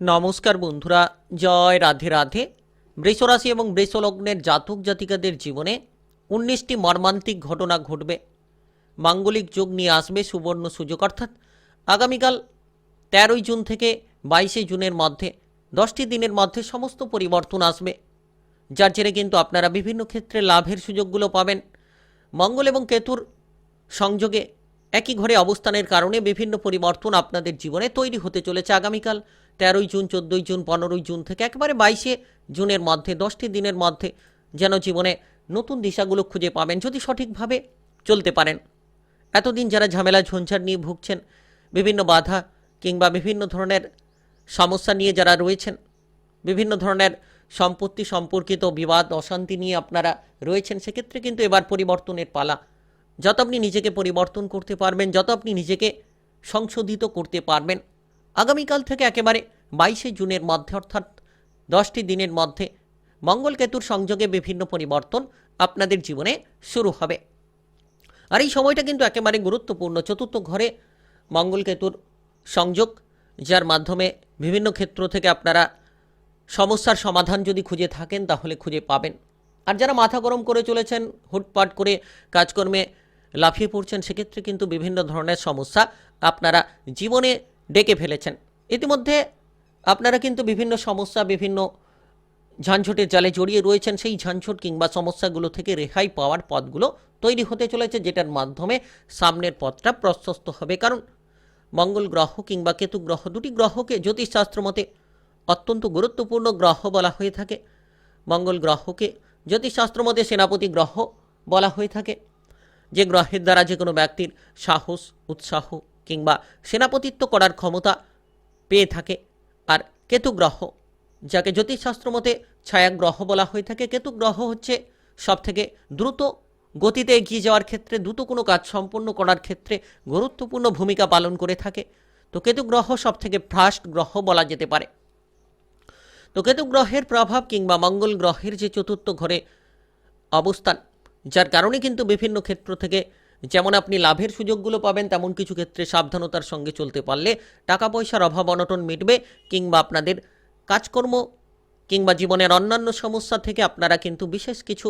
নমস্কার বন্ধুরা, জয় রাধে রাধে। বৃষরাশি এবং বৃষলগ্নের জাতক জাতিকাদের জীবনে উনিশটি মর্মান্তিক ঘটনা ঘটবে। মাঙ্গলিক যোগ নিয়ে আসবে সুবর্ণ সুযোগ, অর্থাৎ আগামীকাল তেরোই জুন থেকে বাইশে জুনের মধ্যে, দশটি দিনের মধ্যে সমস্ত পরিবর্তন আসবে। যার জেরে কিন্তু আপনারা বিভিন্ন ক্ষেত্রে লাভের সুযোগগুলো পাবেন। মঙ্গল এবং কেতুর সংযোগে একই ঘরে অবস্থানের কারণে বিভিন্ন পরিবর্তন আপনাদের জীবনে তৈরি হতে চলেছে। আগামীকাল তেরোই জুন, চোদ্দোই জুন, পনেরোই জুন থেকে একেবারে বাইশে জুনের মধ্যে, দশটি দিনের মধ্যে যেন জীবনে নতুন দিশাগুলো খুঁজে পাবেন যদি সঠিকভাবে চলতে পারেন। এতদিন যারা ঝামেলা, ঝঞ্ঝাট নিয়ে ভুগছেন, বিভিন্ন বাধা কিংবা বিভিন্ন ধরনের সমস্যা নিয়ে যারা রয়েছেন, বিভিন্ন ধরনের সম্পত্তি সম্পর্কিত বিবাদ, অশান্তি নিয়ে আপনারা রয়েছেন, সেক্ষেত্রে কিন্তু এবার পরিবর্তনের পালা। যত আপনি নিজেকে পরিবর্তন করতে পারবেন, যত আপনি নিজেকে সংশোধিত করতে পারবেন আগামীকাল থেকে একেবারে বাইশে জুনের মধ্যে, অর্থাৎ দশটি দিনের মধ্যে মঙ্গল কেতুর সংযোগে বিভিন্ন পরিবর্তন আপনাদের জীবনে শুরু হবে। আর এই সময়টা কিন্তু একেবারে গুরুত্বপূর্ণ। চতুর্থ ঘরে মঙ্গল কেতুর সংযোগ, যার মাধ্যমে বিভিন্ন ক্ষেত্র থেকে আপনারা সমস্যার সমাধান যদি খুঁজে থাকেন, তাহলে খুঁজে পাবেন। আর যারা মাথা গরম করে চলেছেন, হুটপাট করে কাজকর্মে লাফিয়ে পড়ছেন, সেক্ষেত্রে কিন্তু বিভিন্ন ধরনের সমস্যা আপনারা জীবনে ডেকে ফেলেছেন। ইতিমধ্যে আপনারা কিন্তু বিভিন্ন সমস্যা, বিভিন্ন ঝানঝটের জালে জড়িয়ে রয়েছেন। সেই ঝানঝট কিংবা সমস্যাগুলো থেকে রেহাই পাওয়ার পথগুলো তৈরি হতে চলেছে, যেটার মাধ্যমে সামনের পথটা প্রশস্ত হবে। কারণ মঙ্গল গ্রহ কিংবা কেতু গ্রহ, দুটি গ্রহকে জ্যোতিষশাস্ত্র মতে অত্যন্ত গুরুত্বপূর্ণ গ্রহ বলা হয়ে থাকে। মঙ্গল গ্রহকে জ্যোতিষশাস্ত্র মতে সেনাপতি গ্রহ বলা হয়ে থাকে। যে গ্রহের দ্বারা যে কোনো ব্যক্তির সাহস, উৎসাহ কিংবা সেনাপতিত্ব করার ক্ষমতা পেয়ে থাকে। আর কেতু গ্রহ যাকে জ্যোতিষশাস্ত্র মতে ছায়া গ্রহ বলা হয়ে থাকে কেতু গ্রহ হচ্ছে সবথেকে দ্রুত গতিতে এগিয়ে যাওয়ার ক্ষেত্রে, দ্রুত কোনো কাজ সম্পন্ন করার ক্ষেত্রে গুরুত্বপূর্ণ ভূমিকা পালন করে থাকে। তো কেতু গ্রহ সবথেকে ফাস্ট গ্রহ বলা যেতে পারে। তো কেতু গ্রহের প্রভাব কিংবা মঙ্গল গ্রহের যে চতুর্থ ঘরে অবস্থান, যার কারণে কিন্তু বিভিন্ন ক্ষেত্র থেকে যেমন আপনি লাভের সুযোগগুলো পাবেন, তেমন কিছু ক্ষেত্রে সাবধানতার সঙ্গে চলতে পারলে টাকা পয়সার অভাব অনটন মিটবে কিংবা আপনাদের কাজকর্ম কিংবা জীবনের অন্যান্য সমস্যা থেকে আপনারা কিন্তু বিশেষ কিছু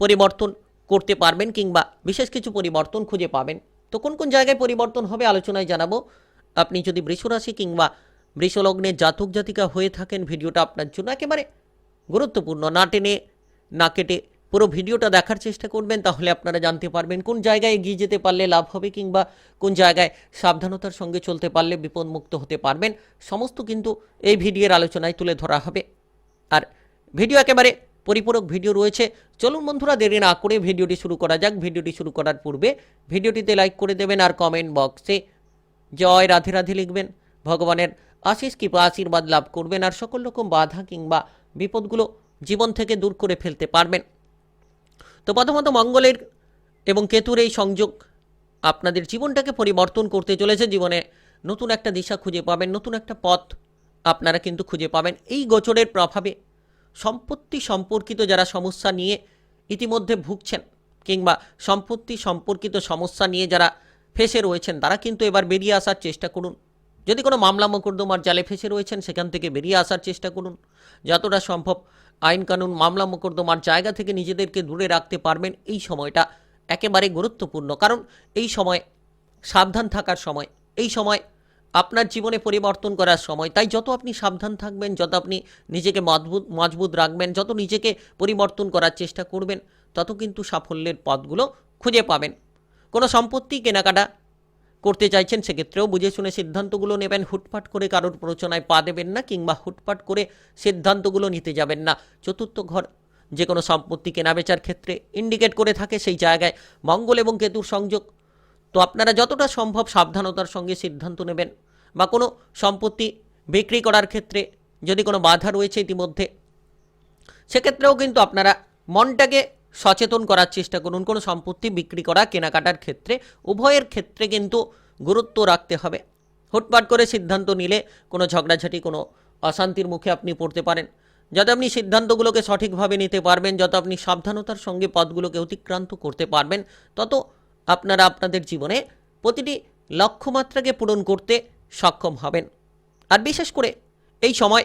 পরিবর্তন করতে পারবেন কিংবা বিশেষ কিছু পরিবর্তন খুঁজে পাবেন। তো কোন কোন জায়গায় পরিবর্তন হবে আলোচনায় জানাব। আপনি যদি বৃষরাশি কিংবা বৃষলগ্নের জাতক জাতিকা হয়ে থাকেন, ভিডিওটা আপনার জন্য একেবারে গুরুত্বপূর্ণ। না টেনে, না কেটে পুরো ভিডিওটা দেখার চেষ্টা করবেন, তাহলে আপনারা জানতে পারবেন কোন জায়গায় এগিয়ে যেতে পারলে লাভ হবে কিংবা কোন জায়গায় সাবধানতার সঙ্গে চলতে পারলে বিপদমুক্ত হতে পারবেন। সমস্ত কিন্তু এই ভিডিওর আলোচনায় তুলে ধরা হবে। আর ভিডিও একেবারে পরিপূরক ভিডিও রয়েছে। চলুন বন্ধুরা, দেরি না করে ভিডিওটি শুরু করা যাক। ভিডিওটি শুরু করার পূর্বে ভিডিওটিতে লাইক করে দেবেন আর কমেন্ট বক্সে জয় রাধে রাধে লিখবেন। ভগবানের আশিস কৃপা, আশীর্বাদ লাভ করবেন আর সকল রকম বাধা কিংবা বিপদগুলো জীবন থেকে দূর করে ফেলতে পারবেন। তো প্রথমত মঙ্গলের এবং কেতুর এই সংযোগ আপনাদের জীবনটাকে পরিবর্তন করতে চলেছে। জীবনে নতুন একটা দিশা খুঁজে পাবেন, নতুন একটা পথ আপনারা কিন্তু খুঁজে পাবেন। এই গোচরের প্রভাবে সম্পত্তি সম্পর্কিত যারা সমস্যা নিয়ে ইতিমধ্যে ভুগছেন কিংবা সম্পত্তি সম্পর্কিত সমস্যা নিয়ে যারা ফেসে রয়েছেন, তারা কিন্তু এবার বেরিয়ে আসার চেষ্টা করুন। যদি কোনো মামলা মোকদ্দমার জালে ফেসে রয়েছেন, সেখান থেকে বেরিয়ে আসার চেষ্টা করুন। যতটা সম্ভব আইন কানুন মামলা মোকদ্দমার জায়গা থেকে নিজেদেরকে দূরে রাখতে পারবেন। এই সময়টা একেবারে গুরুত্বপূর্ণ। কারণ এই সময় সাবধান থাকার সময়, এই সময় আপনার জীবনে পরিবর্তন করার সময়। তাই যত আপনি সাবধান থাকবেন, যত আপনি নিজেকে মজবুত মজবুত রাখবেন, যত নিজেকে পরিবর্তন করার চেষ্টা করবেন, তত কিন্তু সাফল্যের পথগুলো খুঁজে পাবেন। কোনো সম্পত্তি কেনাকাটা করতে চাইছেন, সেক্ষেত্রেও বুঝে শুনে সিদ্ধান্তগুলো নেবেন। হুটপাট করে কারোর প্ররোচনায় পা দেবেন না কিংবা হুটপাট করে সিদ্ধান্তগুলো নিতে যাবেন না। চতুর্থ ঘর যে কোনো সম্পত্তি কেনাবেচার ক্ষেত্রে ইন্ডিকেট করে থাকে সেই জায়গায় মঙ্গল এবং কেতুর সংযোগ। তো আপনারা যতটা সম্ভব সাবধানতার সঙ্গে সিদ্ধান্ত নেবেন বা কোনো সম্পত্তি বিক্রি করার ক্ষেত্রে যদি কোনো বাধা রয়েছে ইতিমধ্যে, সেক্ষেত্রেও কিন্তু আপনারা মনটাকে সচেতন করার চেষ্টা করুন। কোনো সম্পত্তি বিক্রি করা কেনাকাটার ক্ষেত্রে, উভয়ের ক্ষেত্রে কিন্তু গুরুত্ব রাখতে হবে। হুটপাট করে সিদ্ধান্ত নিলে কোনো ঝগড়াঝাটি, কোনো অশান্তির মুখে আপনি পড়তে পারেন। যত আপনি সিদ্ধান্তগুলোকে সঠিকভাবে নিতে পারবেন, যত আপনি সাবধানতার সঙ্গে পদগুলোকে অতিক্রান্ত করতে পারবেন, তত আপনারা আপনাদের জীবনে প্রতিটি লক্ষ্যমাত্রাকে পূরণ করতে সক্ষম হবেন। আর বিশেষ করে এই সময়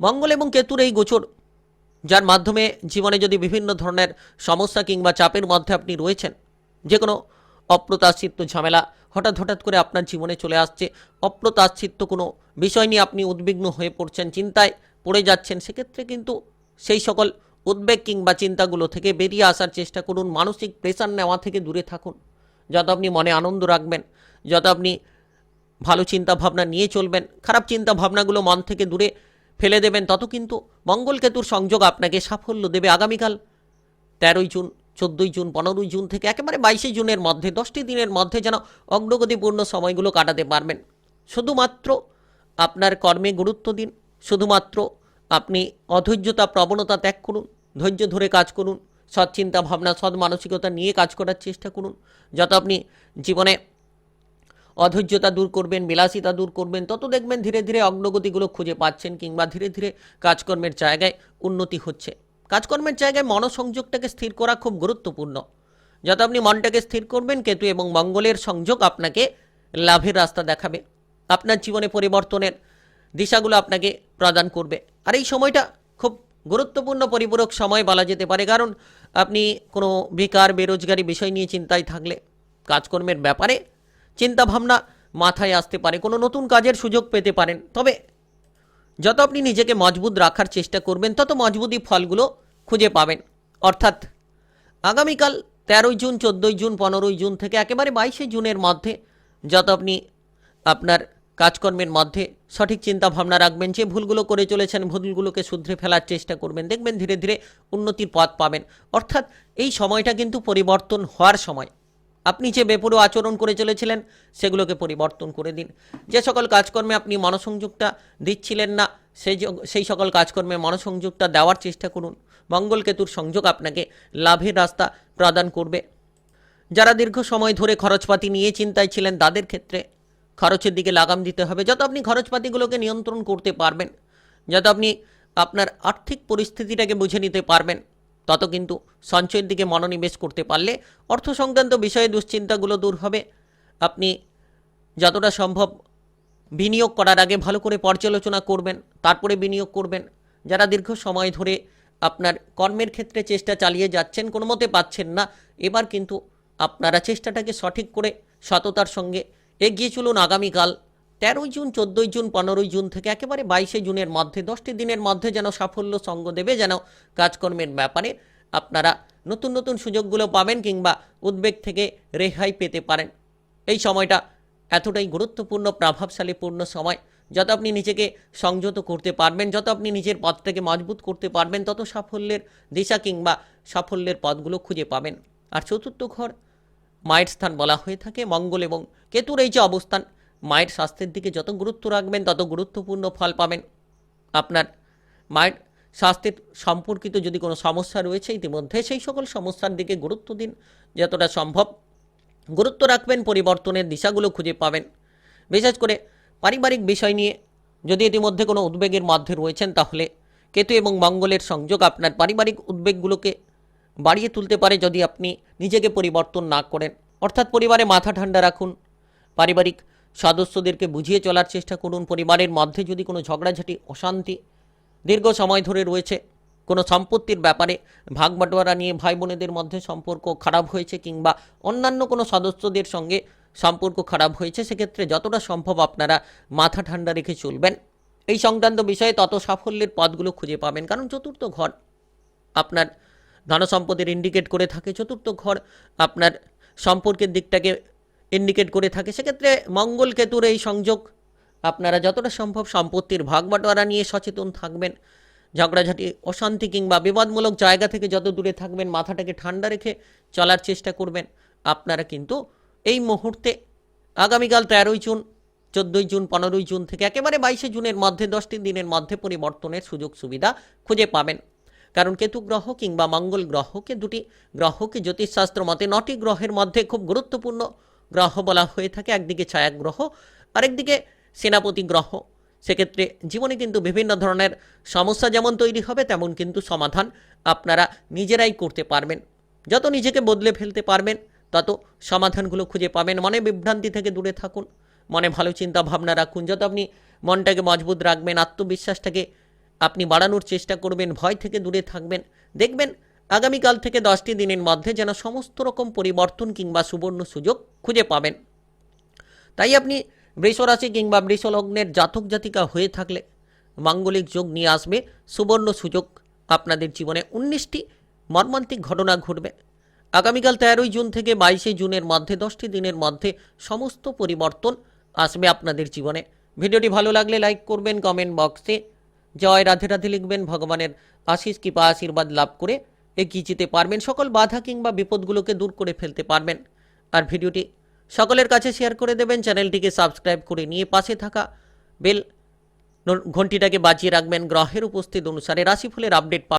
মঙ্গল এবং কেতুর এই গোচর যার মাধ্যমে জীবনে যদি বিভিন্ন ধরনের সমস্যা কিংবা চাপের মধ্যে আপনি রয়েছেন যে কোনো অপ্রত্যাশিত ঝামেলা হঠাৎ হঠাৎ করে আপনার জীবনে চলে আসছে, অপ্রত্যাশিত কোনো বিষয় নিয়ে আপনি উদ্বিগ্ন হয়ে পড়ছেন, চিন্তায় পড়ে যাচ্ছেন, সেক্ষেত্রে কিন্তু সেই সকল উদ্বেগ কিংবা চিন্তাগুলো থেকে বেরিয়ে আসার চেষ্টা করুন, মানসিক প্রেশার নেওয়া থেকে দূরে থাকুন। যত আপনি মনে আনন্দ রাখবেন, যত আপনি ভালো চিন্তা ভাবনা নিয়ে চলবেন, খারাপ চিন্তা ভাবনাগুলো মন থেকে দূরে ফেলে দেবেন, তত কিন্তু মঙ্গল কেতুর সংযোগ আপনাকে সাফল্য দেবে আগামীকাল। তেরোই জুন, চোদ্দোই জুন, পনেরোই জুন থেকে একেবারে বাইশে জুনের মধ্যে, দশটি দিনের মধ্যে যেন অগ্রগতিপূর্ণ সময়গুলো কাটাতে পারবেন। শুধুমাত্র আপনার কর্মে গুরুত্ব দিন, শুধুমাত্র আপনি অধৈর্যতা, প্রবণতা ত্যাগ করুন, ধৈর্য ধরে কাজ করুন সৎ চিন্তা ভাবনা, সৎ মানসিকতা নিয়ে কাজ করার চেষ্টা করুন। যত আপনি জীবনে অধৈর্যতা দূর করবেন, বিলাসিতা দূর করবেন, তত দেখবেন ধীরে ধীরে অগ্রগতিগুলো খুঁজে পাচ্ছেন কিংবা ধীরে ধীরে কাজকর্মের জায়গায় উন্নতি হচ্ছে। কাজকর্মের জায়গায় মনসংযোগটাকে স্থির করা খুব গুরুত্বপূর্ণ। যত আপনি মনটাকে স্থির করবেন, কেতু এবং মঙ্গলের সংযোগ আপনাকে লাভের রাস্তা দেখাবে। আপনার জীবনে পরিবর্তনের দিশাগুলো আপনাকে প্রদান করবে। আর এই সময়টা খুব গুরুত্বপূর্ণ, পরিপূরক সময় বলা যেতে পারে, কারণ আপনি কোনো বেকার, বেরোজগারি বিষয় নিয়ে চিন্তায় থাকলে কাজকর্মের ব্যাপারে চিন্তাভাবনা মাথায় আসতে পারে, কোনো নতুন কাজের সুযোগ পেতে পারেন। তবে যত আপনি নিজেকে মজবুত রাখার চেষ্টা করবেন, তত মজবুতি ফলগুলো খুঁজে পাবেন। অর্থাৎ আগামীকাল তেরোই জুন, চোদ্দোই জুন, পনেরোই জুন থেকে একেবারে বাইশে জুনের মধ্যে যত আপনি আপনার কাজকর্মের মধ্যে সঠিক চিন্তা ভাবনা রাখবেন, যে ভুলগুলো করে চলেছেন, ভুলগুলোকে শুধরে ফেলার চেষ্টা করবেন, দেখবেন ধীরে ধীরে উন্নতির পথ পাবেন। অর্থাৎ এই সময়টা কিন্তু পরিবর্তন হওয়ার সময়। আপনি যে বেপরো আচরণ করে চলেছিলেন, সেগুলোকে পরিবর্তন করে দিন। যে সকল কাজকর্মে আপনি মনসংযোগটা দিচ্ছিলেন না, সেই সেই সকল কাজকর্মে মনসংযোগটা দেওয়ার চেষ্টা করুন। মঙ্গল কেতুর সংযোগ আপনাকে লাভের রাস্তা প্রদান করবে। যারা দীর্ঘ সময় ধরে খরচপাতি নিয়ে চিন্তায় ছিলেন, তাদের ক্ষেত্রে খরচের দিকে লাগাম দিতে হবে। যত আপনি খরচপাতিগুলোকে নিয়ন্ত্রণ করতে পারবেন, যত আপনি আপনার আর্থিক পরিস্থিতিটাকে বুঝে নিতে পারবেন তত কিন্তু সঞ্চয়ের দিকে মনোনিবেশ করতে পারলে অর্থ সংক্রান্ত বিষয়ে দুশ্চিন্তাগুলো দূর হবে। আপনি যতটা সম্ভব বিনিয়োগ করার আগে ভালো করে পর্যালোচনা করবেন, তারপরে বিনিয়োগ করবেন। যারা দীর্ঘ সময় ধরে আপনার কর্মের ক্ষেত্রে চেষ্টা চালিয়ে যাচ্ছেন, কোনো মতে পাচ্ছেন না, এবার কিন্তু আপনারা চেষ্টাটাকে সঠিক করে সততার সঙ্গে এগিয়ে চলুন আগামীকাল। তেরোই জুন, চোদ্দোই জুন, পনেরোই জুন থেকে একেবারে বাইশে জুনের মধ্যে, দশটি দিনের মধ্যে যেন সাফল্য সঙ্গ দেবে, যেন কাজকর্মের ব্যাপারে আপনারা নতুন নতুন সুযোগগুলো পাবেন কিংবা উদ্বেগ থেকে রেহাই পেতে পারেন। এই সময়টা এতটাই গুরুত্বপূর্ণ প্রভাবশালীপূর্ণ সময়। যত আপনি নিজেকে সংযত করতে পারবেন, যত আপনি নিজের পথটাকে মজবুত করতে পারবেন, তত সাফল্যের দিশা কিংবা সাফল্যের পথগুলো খুঁজে পাবেন। আর চতুর্থ ঘর মায়ের স্থান বলা হয়ে থাকে, মঙ্গল এবং কেতুর এই যে অবস্থান মায়ের স্বাস্থ্যের দিকে যত গুরুত্ব রাখবেন, তত গুরুত্বপূর্ণ ফল পাবেন। আপনার মায়ের স্বাস্থ্যের সম্পর্কিত যদি কোনো সমস্যা রয়েছে ইতিমধ্যে, সেই সকল সমস্যার দিকে গুরুত্ব দিন, যতটা সম্ভব। গুরুত্ব রাখবেন, পরিবর্তনের দিশাগুলো খুঁজে পাবেন। বিশেষ করে পারিবারিক বিষয় নিয়ে যদি ইতিমধ্যে কোনো উদ্বেগের মধ্যে রয়েছেন, তাহলে কেতু এবং মঙ্গলের সংযোগ আপনার পারিবারিক উদ্বেগগুলোকে বাড়িয়ে তুলতে পারে যদি আপনি নিজেকে পরিবর্তন না করেন। অর্থাৎ পরিবারে মাথা ঠান্ডা রাখুন, পারিবারিক সদস্যদেরকে বুঝিয়ে চলার চেষ্টা করুন। পরিবারের মধ্যে যদি কোনো ঝগড়াঝাটি, অশান্তি দীর্ঘ সময় ধরে রয়েছে, কোনো সম্পত্তির ব্যাপারে ভাগ বাটোয়ারা নিয়ে ভাই বোনেদের মধ্যে সম্পর্ক খারাপ হয়েছে কিংবা অন্যান্য কোনো সদস্যদের সঙ্গে সম্পর্ক খারাপ হয়েছে, সেক্ষেত্রে যতটা সম্ভব আপনারা মাথা ঠান্ডা রেখে চলবেন। এই সংক্রান্ত বিষয়ে তত সাফল্যের পথগুলো খুঁজে পাবেন। কারণ চতুর্থ ঘর আপনার ধনসম্পদের ইন্ডিকেট করে থাকে। চতুর্থ ঘর আপনার সম্পর্কের দিকটাকে ইন্ডিকেট করে থাকে, সেক্ষেত্রে মঙ্গল কেতুর এই সংযোগ আপনারা যতটা সম্ভব সম্পত্তির ভাগ বাটোয়ারা নিয়ে সচেতন থাকবেন। ঝগড়াঝাটি, অশান্তি কিংবা বিবাদমূলক জায়গা থেকে যত দূরে থাকবেন, মাথাটাকে ঠান্ডা রেখে চলার চেষ্টা করবেন। আপনারা কিন্তু এই মুহূর্তে আগামীকাল তেরোই জুন, চোদ্দোই জুন, পনেরোই জুন থেকে একেবারে বাইশে জুনের মধ্যে, দশটি দিনের মধ্যে পরিবর্তনের সুযোগ সুবিধা খুঁজে পাবেন। কারণ কেতু গ্রহ কিংবা মঙ্গল গ্রহকে দুটি গ্রহকে জ্যোতিষশাস্ত্র মতে নটি গ্রহের মধ্যে খুব গুরুত্বপূর্ণ গ্রহ বলা হয়ে থাকে, একদিকে ছায়া গ্রহ আরেকদিকে সেনাপতি গ্রহ। সেক্ষেত্রে জীবনে কিন্তু বিভিন্ন ধরনের সমস্যা যেমন তৈরি হবে, তেমন কিন্তু সমাধান আপনারা নিজেরাই করতে পারবেন। যত নিজেকে বদলে ফেলতে পারবেন, তত সমাধানগুলো খুঁজে পাবেন। মনে বিভ্রান্তি থেকে দূরে থাকুন, মনে ভালো চিন্তা ভাবনা রাখুন। যত আপনি মনটাকে মজবুত রাখবেন, আত্মবিশ্বাসটাকে আপনি বাড়ানোর চেষ্টা করবেন, ভয় থেকে দূরে থাকবেন, দেখবেন আগামীকাল থেকে দশটি দিনের মধ্যে যেন সমস্ত রকম পরিবর্তন কিংবা সুবর্ণ সুযোগ খুঁজে পাবেন। তাই আপনি বৃষরাশি কিংবা বৃষলগ্নের জাতক জাতিকা হয়ে থাকলে মাঙ্গলিক যোগ নিয়ে আসবে। সুবর্ণ সুযোগ আপনাদের জীবনে উনিশটি মর্মান্তিক ঘটনা ঘটবে। আগামীকাল তেরোই জুন থেকে বাইশে জুনের মধ্যে দশটি দিনের মধ্যে সমস্ত পরিবর্তন আসবে আপনাদের জীবনে। ভিডিওটি ভালো লাগলে লাইক করবেন, কমেন্ট বক্সে জয় রাধে রাধে লিখবেন, ভগবানের আশিস, কৃপা, আশীর্বাদ লাভ করে এগিয়ে যেতে পারবেন, সকল বাধা কিংবা বিপদগুলোকে দূর করে ফেলতে পারবেন। আর ভিডিওটি সকলের কাছে শেয়ার করে দেবেন, চ্যানেলটিকে সাবস্ক্রাইব করে নিয়ে পাশে থাকা বেল ঘন্টিটাকে বাজিয়ে রাখবেন। গ্রহের উপস্থিত অনুসারে রাশিফলের আপডেট